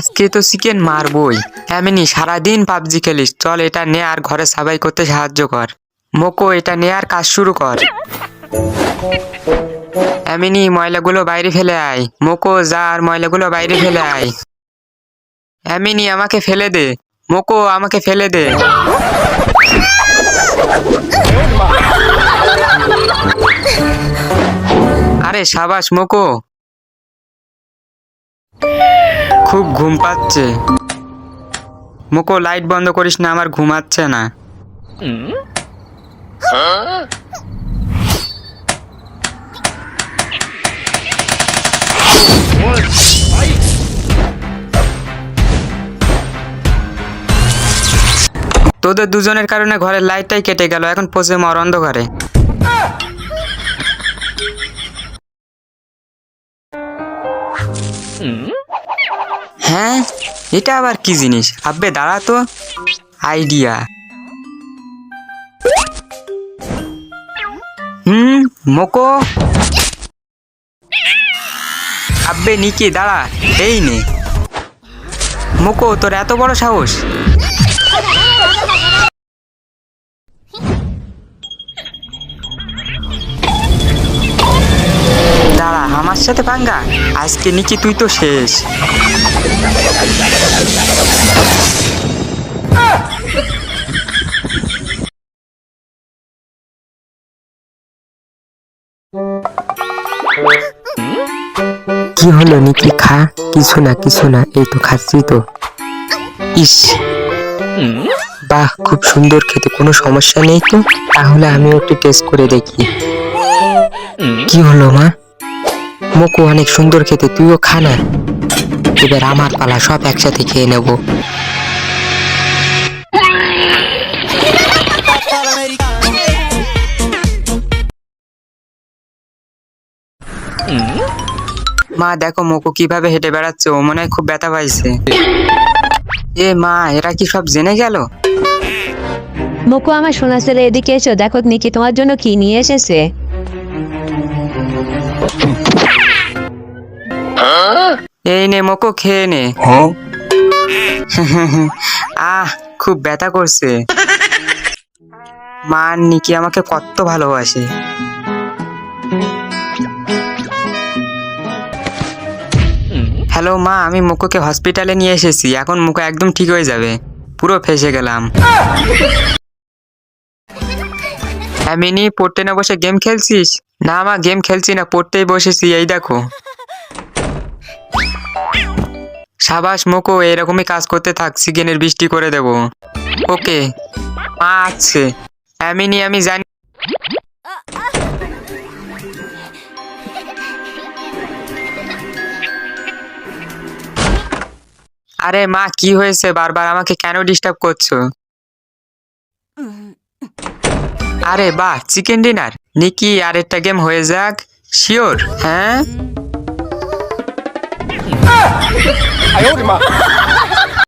আজকে তো চিকেন মারবই। এমনি সারাদিন পাবজি খেলিস। চল এটা নে আর ঘরে সাবাই করতে সাহায্য কর। মোকো, এটা নে আর কাজ শুরু কর। এমনি ময়লাগুলো বাইরে ফেলে আয়। মোকো, যা আর ময়লাগুলো বাইরে ফেলে আয়। এমনি আমাকে ফেলে দে। মোকো, আমাকে ফেলে দে। আরে সাবাস, মোকো। খুব ঘুম পাচ্ছে। মোকো লাইট বন্ধ করিস না, আমার ঘুমাচ্ছে না। তোদের দুজনের কারণে ঘরের লাইটটাই কেটে গেল, এখন পচে মর অন্ধকারে। হ্যাঁ? এটা আবার কি জিনিস? আব্বে, দাঁড়া তো। আইডিয়া। হুম, মোকো। আব্বে, নিকি, দাঁড়া। এই নে। মোকো, তোর এত বড় সাহস। আমার সাথে পাঙ্গা আজকে নিকি তুই তো শেষ। কি হলো নিকি? খা। কিছু না কিছু না, এই তো খাচ্ছি তো। ইস। বাহ, খুব সুন্দর খেতে, কোনো সমস্যা নেই তো? তাহলে আমিও একটু টেস্ট করে দেখি। কি হলো মা? মোকো অনেক সুন্দর খেতে, তুইও খা না। এবার আমার পালা সব একসাথে খেয়ে নেব। মা, দেখো মোকো কীভাবে হেঁটে বেড়াচ্ছে, ও মনে হয় খুব ব্যথা পাইছে। এ মা, এরা কি সব জেনে গেল? মুকু, আমার সোনা ছেলে, এদিকে এসো, দেখো, নিকি তোমার জন্য কি নিয়ে এসেছে। মোকো খেয়ে নে। আহ খুব ব্যথা করছে। মা নিকি আমাকে কত ভালোবাসে। হ্যালো মা আমি মুকুকে হসপিটালে নিয়ে এসেছি। এখন মুকু একদম ঠিক হয়ে যাবে। পুরো ফেসে গেলাম। হ্যাঁ মিনি পড়তে না বসে গেম খেলছিস? না মা গেম খেলছি না পড়তেই বসেছি। এই দেখো। সাবাস, মোকো, এরকমই কাজ করতে থাক চিকেনের বৃষ্টি করে দেব। ওকে, মা আছে। এমনি আমি জানি আরে মা, কি হয়েছে? বারবার আমাকে কেন ডিস্টার্ব করছ? আরে বাহ, চিকেন ডিনার। নিকি, আরেকটা গেম হয়ে যাক। শিওর হ্যাঁ? 哎呦我的妈！